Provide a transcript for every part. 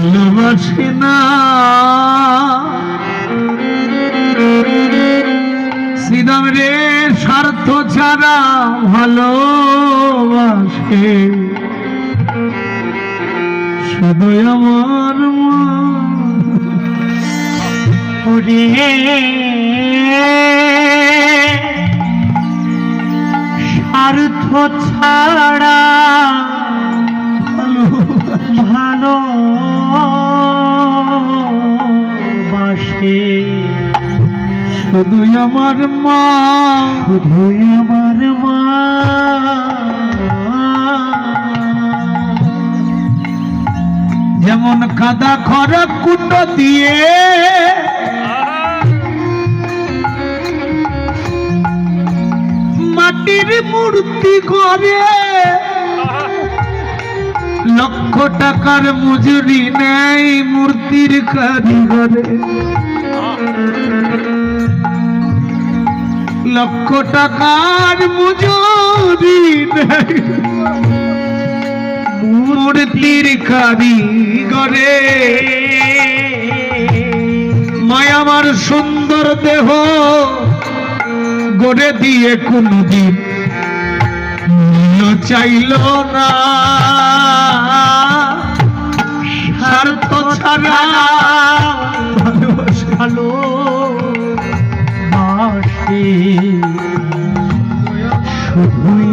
ভালোবাসি না। শ্রীরাম রে স্বার্থ ছাড়া ভালোবাসে। শুধু আমার স্বার্থ ছাড়া ভালো শুধু আমার মা। শুধু আমার মা। যেমন কাদা খরা কুণ্ড দিয়ে। মাটির মূর্তি করে লক্ষ টাকার মজুরি নেই মূর্তির কারিগরে। লক্ষ টাকার মজুরি মূর্তির কারিগরে। মায় আমার সুন্দর দেহ গড়ে দিয়ে কোনদিন চাইল না। স্বার্থ ছাড়া শুধুই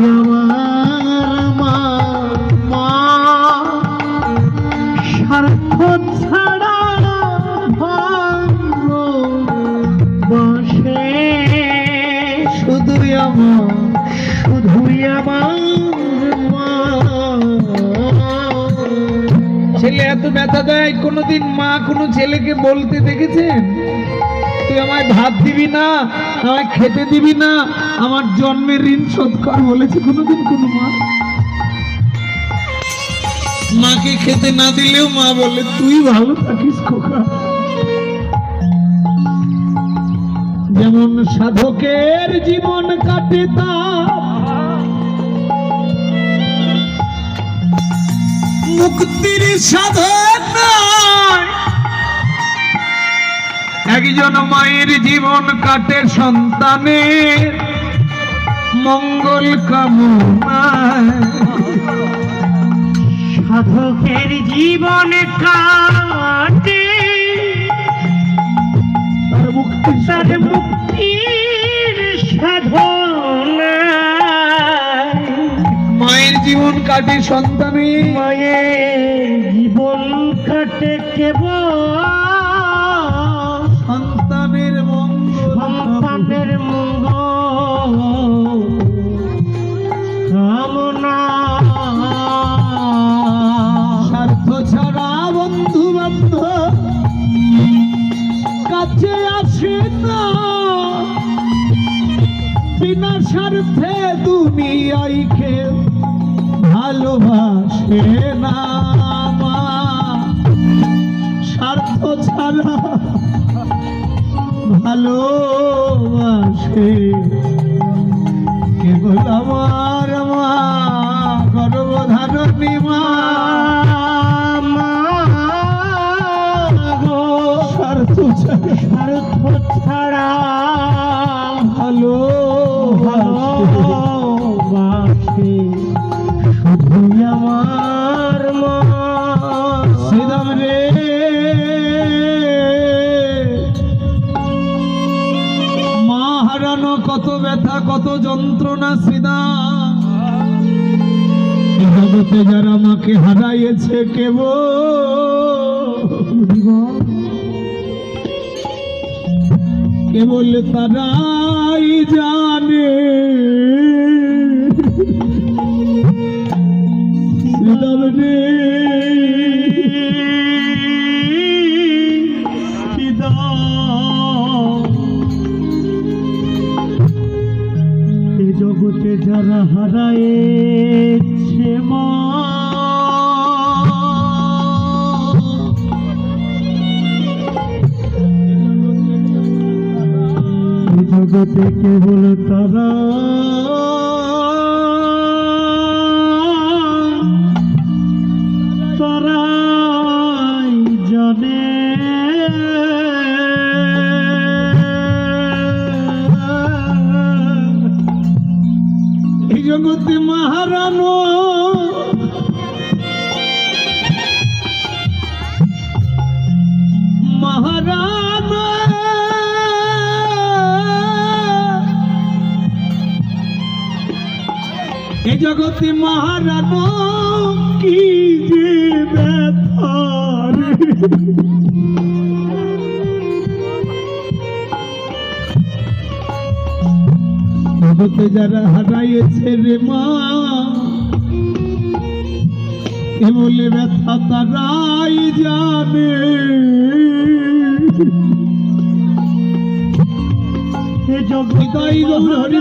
আমার শুধুই আমার ছেলে এত ব্যথা দেয়? কোনোদিন মা কোনো ছেলেকে বলতে দেখেছেন? তুই আমায় ভাত দিবি না, আমায় খেতে দিবি না, আমার জন্মের ঋণ শোধ কর বলেছে কোনোদিন কোনো মা মাকে খেতে না দিলেও মা বলে, তুই ভালো থাকিস খোকা যেমন সাধকের জীবন কাটে তা, মুক্তির সাধন। একজন মায়ের জীবন কাটে সন্তানের মঙ্গল কামনায়। সাধকের জীবন কাটে তার মুক্তি তার মুক্তির সাধনা মায়ের জীবন কাটে সন্তানের। মায়ের জীবন কাটে কেবল কেউ ভালোবাসে না স্বার্থ ছাড়া ভালোবাসে ব্যথা কত যন্ত্রণা সিদা জগতে যারা আমাকে হারাইয়েছে কেবল কেবল তারাই জানে। যারা হারায়েছে মা। মহারানো। মহারানা। এ জগতে মহারানা কি যে ব্যথা জগতে যারা হারাইছে রে মা কেবল বলে ব্যথা তারাই জানে। এ জগতে নিতাই গৌর হরি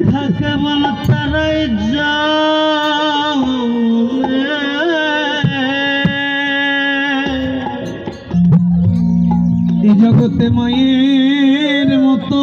ব্যথা কেবল তারাই এই জগতে মায়ের মতো